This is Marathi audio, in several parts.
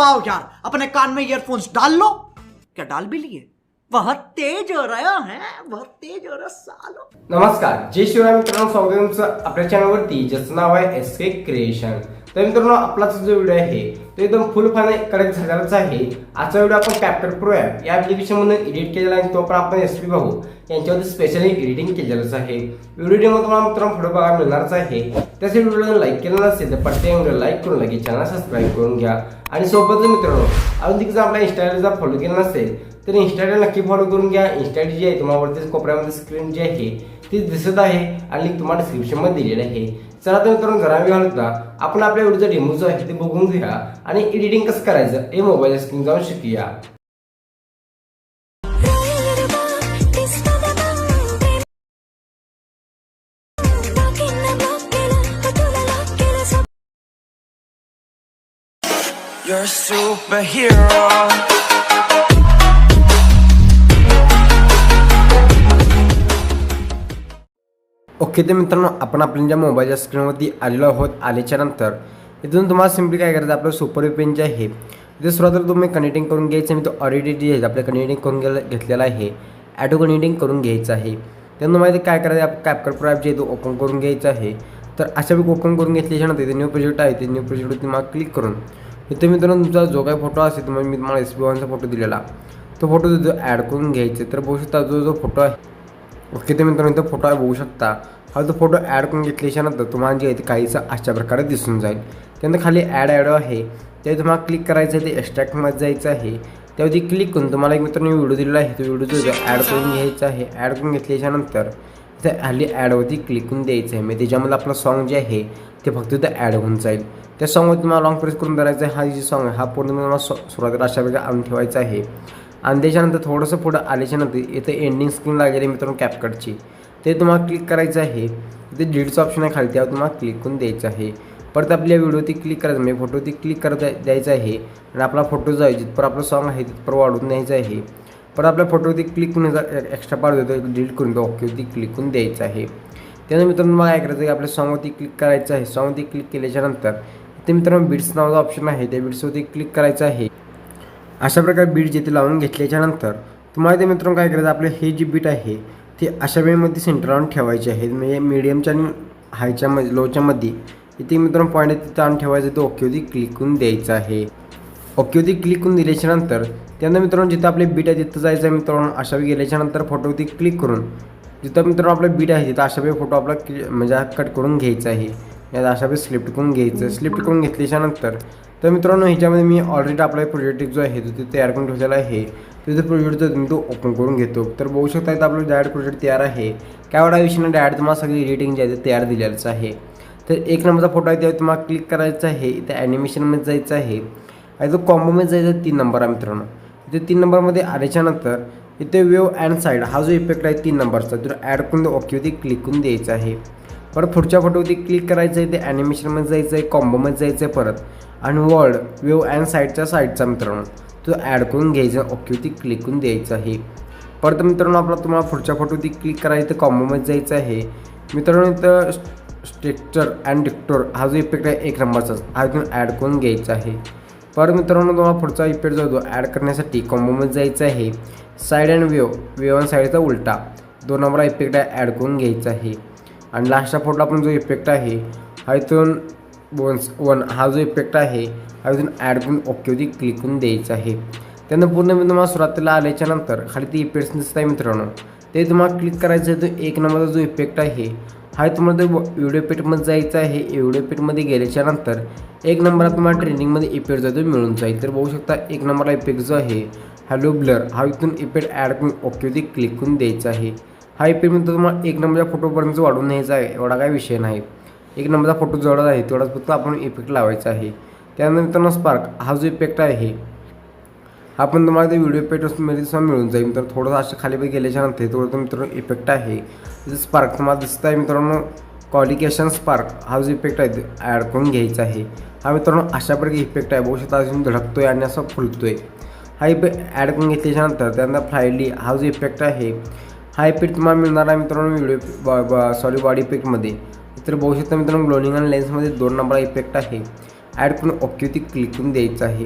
आओ यार, अपने कान में ईयरफोन्स डाल लो। क्या डाल भी लिए? बहुत तेज हो रहा है बहुत तेज हो रहा सालो। नमस्कार, जय शिवराय मित्रांनो स्वागत तुमचं आपल्या चॅनलवरती ज्याचं नाव एस के क्रिएशन तर मित्रांनो आपलाचा जो व्हिडिओ आहे तो एकदम फुल फाने करेक्ट झालेलाच आहे. आजचा व्हिडिओ आपण कॅप्टर प्रो ॲप या ॲप्लिकेशनमधून एडिट केलेला आहे तो पण आपण एस पी भाऊ यांच्यावरती स्पेशली एडिटिंग केलेलंच आहे. व्हिडिओमध्ये तुम्हाला मित्रांनो फोटो बघायला मिळणारच आहे. त्यासाठी व्हिडिओला लाईक केलं नसेल तर पटते व्हिडिओ लाईक करून लगेच चॅनल सबस्क्राईब करून घ्या. आणि सोबतच मित्रांनो अजून तिथे जर आपल्या इंस्टाग्रामचा फॉलो केला नसेल तर इंस्टाग्राम नक्की फॉलो करून घ्या. इंस्टा जी आहे तुम्हाला कोपऱ्यामध्ये स्क्रीन जी आहे ती दिसत आहे आणि तुम्हाला डिस्क्रिप्शनमध्ये दिलेली आहे. चला तर मित्रांनो जरा वेळ घालता आपण आपल्या व्हिडिओचा डेमो जो आहे ते बघून घेऊया आणि एडिटिंग कसं करायचं हे मोबाईल स्क्रीन जाऊन शिकूया. You're a superhero. ओके तर मित्रांनो आपण आपल्या ज्या मोबाईलच्या स्क्रीनवरती आलेलो आहोत आल्याच्यानंतर इथून तुम्हाला सिम्पली काय करायचं आपलं सुपर पेन जे आहे इथे सुरुवातीला तुम्ही कनेक्टिंग करून घ्यायचं मी तो ऑलरेडी जे आहे आपलं कनेक्टिंग करून गेलं घेतलेला आहे. ॲटो कनेक्टिंग करून घ्यायचं आहे. त्यानंतर माहिती काय करायचं आप कॅपकर प्रो ॲप जे आहे तो ओपन करून घ्यायचं आहे. तर अशा वेळी ओपन करून घेतल्याच्या नंतर इथे न्यू प्रोजेक्ट आहे. ते न्यू प्रोजेक्टवरती तुम्हाला क्लिक करून इथे मित्रांनो तुमचा जो काही फोटो असेल तुम्हाला मी तुम्हाला एस बी वनचा फोटो दिलेला. तो फोटो जो ॲड करून घ्यायचा तर बघू शकता जो जो फोटो आहे ओके तर मित्रांनो इथं फोटो बघू शकता. हा तो फोटो ॲड करून घेतल्याच्यानंतर तुम्हाला जे आहे ते काहीसा अशा प्रकारे दिसून जाईल. त्यानंतर खाली ॲड ॲडो आहे. ते तुम्हाला क्लिक करायचं आहे ते एक्स्ट्रॅक्टमध्ये जायचं आहे. त्यावरती क्लिक करून तुम्हाला एक मित्रांनी व्हिडिओ दिलेला आहे तो व्हिडिओ जो ॲड करून घ्यायचा आहे. ॲड करून घेतल्याच्यानंतर त्या हल्ली खाली ॲडवरती क्लिक करून द्यायचं आहे. म्हणजे मग त्याच्यामध्ये आपलं सॉन्ग जे आहे ते फक्त इथं ॲड होऊन जाईल. त्या सॉंगवर तुम्हाला लॉंग प्रेस करून धरायचं आहे. हा जी सॉन्ग आहे हा पूर्ण तुम्हाला सु- सुरुवातीला अशा प्रकारे आणून ठेवायचा आहे. आणि त्याच्यानंतर थोडंसं पुढं आल्याच्यानंतर इथे एंडिंग स्क्रीन लागेल आहे मित्रांनो कॅपकटची ते तुम्हाला क्लिक करायचं आहे. ते डिडचं ऑप्शन आहे खाली त्यावर तुम्हाला क्लिक करून द्यायचं आहे. परत आपल्या व्हिडिओती क्लिक करायचं म्हणजे फोटोवरती क्लिक करत द्यायचं आहे. आणि आपला फोटो जो आहे जिथपर आपलं सॉन्ग आहे तिथपर वाढून द्यायचं आहे. परत आपल्या फोटोवरती क्लिक करून एक्स्ट्रा पार्ट देतो डिलीट करून तो ओकेवरती क्लिक करून द्यायचं आहे. त्यानंतर मित्रांनो मला काय करायचं की आपल्या सॉंगवरती क्लिक करायचं आहे. सॉंगवरती क्लिक केल्याच्यानंतर ते मित्रांनो बिट्स नावाचा ऑप्शन आहे. त्या बिट्सवरती क्लिक करायचं आहे. अशा प्रकारे बीट जिथे लावून घेतल्याच्यानंतर तुम्हाला ते मित्रांनो काय करायचं आपलं हे जी बीट आहे ते अशा वेळेमध्ये सेंटर लावून ठेवायचे आहे. म्हणजे मिडियमच्या आणि हायच्या मध्ये लोच्या मध्ये इथे मित्रांनो पॉईंट आहे तिथं आणून ठेवायचं तो ओकेवरती क्लिक करून द्यायचं आहे. ओकेवरती क्लिक करून दिल्याच्यानंतर त्यांना त्यानंतर मित्रांनो जिथं आपले बीट आहे तिथं जायचं आहे मित्रांनो अशा वेळी गेल्याच्यानंतर फोटोवरती क्लिक करून जिथं मित्रांनो आपलं बीट आहे तिथं अशा वेळी फोटो आपला म्हणजे कट करून घ्यायचा आहे. यात अशा वेळी स्लिफ्ट करून घ्यायचं. स्लिप करून घेतल्याच्या नंतर तर मित्रांनो ह्याच्यामध्ये मी ऑलरेडी आपला प्रोजेक्ट जो आहे तो ते तयार करून ठेवलेला आहे. तिथे प्रोजेक्ट जो मी तो ओपन करून घेतो. तर बघू शकता इथं आपलं डायरेक्ट प्रोजेक्ट तयार आहे. काय एवढा विषयाने डायरेक्ट तुम्हाला सगळी एडिटिंग जे आहे ते तयार दिलेलंच आहे. तर एक नंबरचा फोटो आहे त्यावर तुम्हाला क्लिक करायचं आहे. इथे ॲनिमेशनमध्ये जायचं आहे. आणि तो कॉम्बोमध्ये जायचं तीन नंबर आहे मित्रांनो. इथे तीन नंबरमध्ये आल्याच्यानंतर इथे वेव अँड साईड हा जो इफेक्ट आहे तीन नंबरचा. तो ॲड करून ओकेवरती क्लिक करून द्यायचा आहे. परत पुढच्या फोटोवरती क्लिक करायचं आहे ते ॲनिमेशनमध्ये जायचं आहे कॉम्बोमध्ये जायचं आहे परत. आणि वर्ड व्यू अँड साईडच्या साईडचा मित्रांनो तो ॲड करून घ्यायचा ओकेवरती क्लिक करून द्यायचा आहे. परत मित्रांनो आपला तुम्हाला पुढच्या फोटोवरती क्लिक करायचं तर कॉम्बोमध्ये जायचं आहे. मित्रांनो इथं स्ट्रेक्चर अँड डिक्टोर हा जो इफेक्ट आहे एक नंबरचाच हा इथून ॲड करून घ्यायचा आहे. परत मित्रांनो तुम्हाला पुढचा इफेक्ट जो तो ॲड करण्यासाठी कॉम्बोमध्ये जायचं आहे. Side and wave wave and साईडचा उलटा दोन नंबर इफेक्ट आहे ॲड करून घ्यायचा आहे. आणि लास्टच्या फोटोला पण जो इफेक्ट आहे हा इथून वन वन हा जो इफेक्ट आहे हा इथून ॲड करून ओकेवरती क्लिक करून द्यायचा आहे. त्यानंतर पूर्ण मी तुम्हाला सुरुवातीला आल्याच्यानंतर खाली ते इफेक्ट्स दिसत आहे मित्रांनो. ते तुम्हाला क्लिक करायचं आहे तो एक नंबरचा जो इफेक्ट आहे हा तुम्हाला तो व्हिडिओ पेटमध्ये जायचं आहे. व्हिडिओ पेटमध्ये गेल्याच्यानंतर एक नंबरला तुम्हाला ट्रेनिंगमध्ये इफेक्ट जो आहे तो मिळून जाईल. तर बघू शकता एक नंबरला इफेक्ट जो आहे हॅलो ब्लर हा इथून इफेक्ट ॲड करून ओकेवरती क्लिक करून द्यायचा आहे. हा इफेक्ट तुम्हाला एक नंबरच्या फोटोपर्यंत वाढवून न्यायचा आहे. एवढा काय विषय नाही. एक नंबरचा फोटो जेवढाच आहे. तेवढाच फक्त आपण इफेक्ट लावायचा आहे. त्यानंतर मित्रांनो स्पार्क हा जो इफेक्ट आहे हा पण तुम्हाला ते व्हिडिओ पेटमध्ये सुद्धा मिळून जाईल. तर थोडंसं असं खाली पण गेल्याच्यानंतर थोडं मित्रांनो इफेक्ट आहे. स्पार्क तुम्हाला दिसत आहे मित्रांनो कॉलिकेशन स्पार्क हा जो इफेक्ट आहे ॲड करून घ्यायचा आहे. हा मित्रांनो अशा प्रकारे इफेक्ट आहे. बघू शकता अजून धडकतोय आणि असं फुलतोय. हा इफे ॲड करून घेतल्याच्यानंतर त्यांना त्यानंतर फ्लायली हा जो इफेक्ट आहे हाय पीठ तुम्हाला मिळणार आहे मित्रांनो व्हिडिओ सॉरी बॉडी पिकमध्ये तर बघू शकता मित्रांनो ग्लोनिंग आणि लेन्समध्ये दोन नंबर इफेक्ट आहे. ॲड करून ओकेवरती क्लिक करून द्यायचं आहे.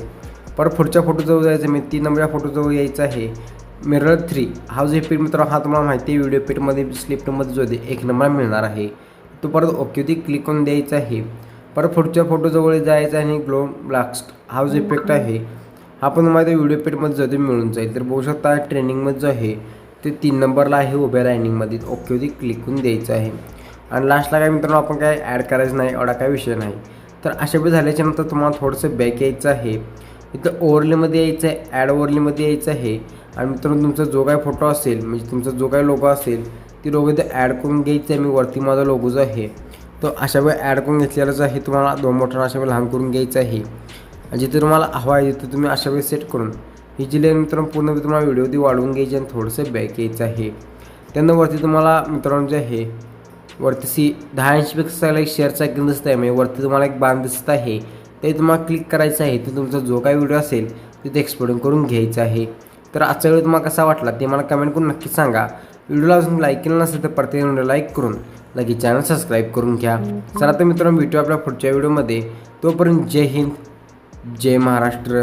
परत पुढच्या फोटोजवळ जायचं मी तीन नंबरच्या फोटोजवळ यायचं आहे. मिरर थ्री हा जो इफेक्ट मित्र हा तुम्हाला माहिती आहे व्हिडिओ पीठमध्ये स्लिपमध्ये जो आहे एक नंबर मिळणार आहे. तो परत ओकेवरती क्लिक करून द्यायचा आहे. परत पुढच्या फोटोजवळ जायचं आहे आणि ग्लो ब्लास्ट हा जो इफेक्ट आहे हा पण तुम्हाला व्हिडिओ पीठमध्ये जो आहे मिळून जाईल. तर बघू शकता ट्रेनिंगमध्ये जो आहे ते तीन नंबरला आहे उभ्या लाईनिंगमध्ये ओकेवरती क्लिक करून द्यायचं आहे. आणि लास्टला काय मित्रांनो आपण काय ॲड करायचं नाही एवढा काय विषय नाही. तर अशा वेळी झाल्याच्यानंतर तुम्हाला थोडंसं बॅक यायचं आहे. इथं ओवरलीमध्ये यायचं आहे ॲड ओवरलीमध्ये यायचं आहे. आणि मित्रांनो तुमचा जो काय फोटो असेल म्हणजे तुमचा जो काय लोगो असेल ती लोगो इथं ॲड करून घ्यायचं आहे. मी वरती माझा लोगो जो आहे तो अशा वेळी ॲड करून घेतलेला जो आहे. तुम्हाला दोन मोठ्या अशा वेळी लहान करून घ्यायचं आहे. जिथे तुम्हाला हवा आहे तिथे तुम्ही अशा वेळी सेट करून ही जी लेन मित्रांनो पूर्ण तुम्हाला व्हिडिओ ती वाढवून घ्यायची आणि थोडंसं बॅक यायचं आहे. त्यानंतर वरती तुम्हाला मित्रांनो जे आहे वरती सी दहा ऐंशीपेक्षा एक शेअरचा आयकन दिसत आहे म्हणजे वरती तुम्हाला एक बाण दिसत आहे. ते तुम्हाला क्लिक करायचं आहे. ते तुमचा जो काही व्हिडिओ असेल तिथे एक्सपोर्टिंग करून घ्यायचं आहे. तर आजचा व्हिडिओ तुम्हाला कसा वाटला ते मला कमेंट करून नक्की सांगा. व्हिडिओला अजून लाईक केलं नसेल तर प्रत्येक व्हिडिओ लाईक करून लगेच चॅनल सबस्क्राईब करून घ्या. चला तर मित्रांनो भेटू आपल्या पुढच्या व्हिडिओमध्ये तोपर्यंत जय हिंद जय महाराष्ट्र.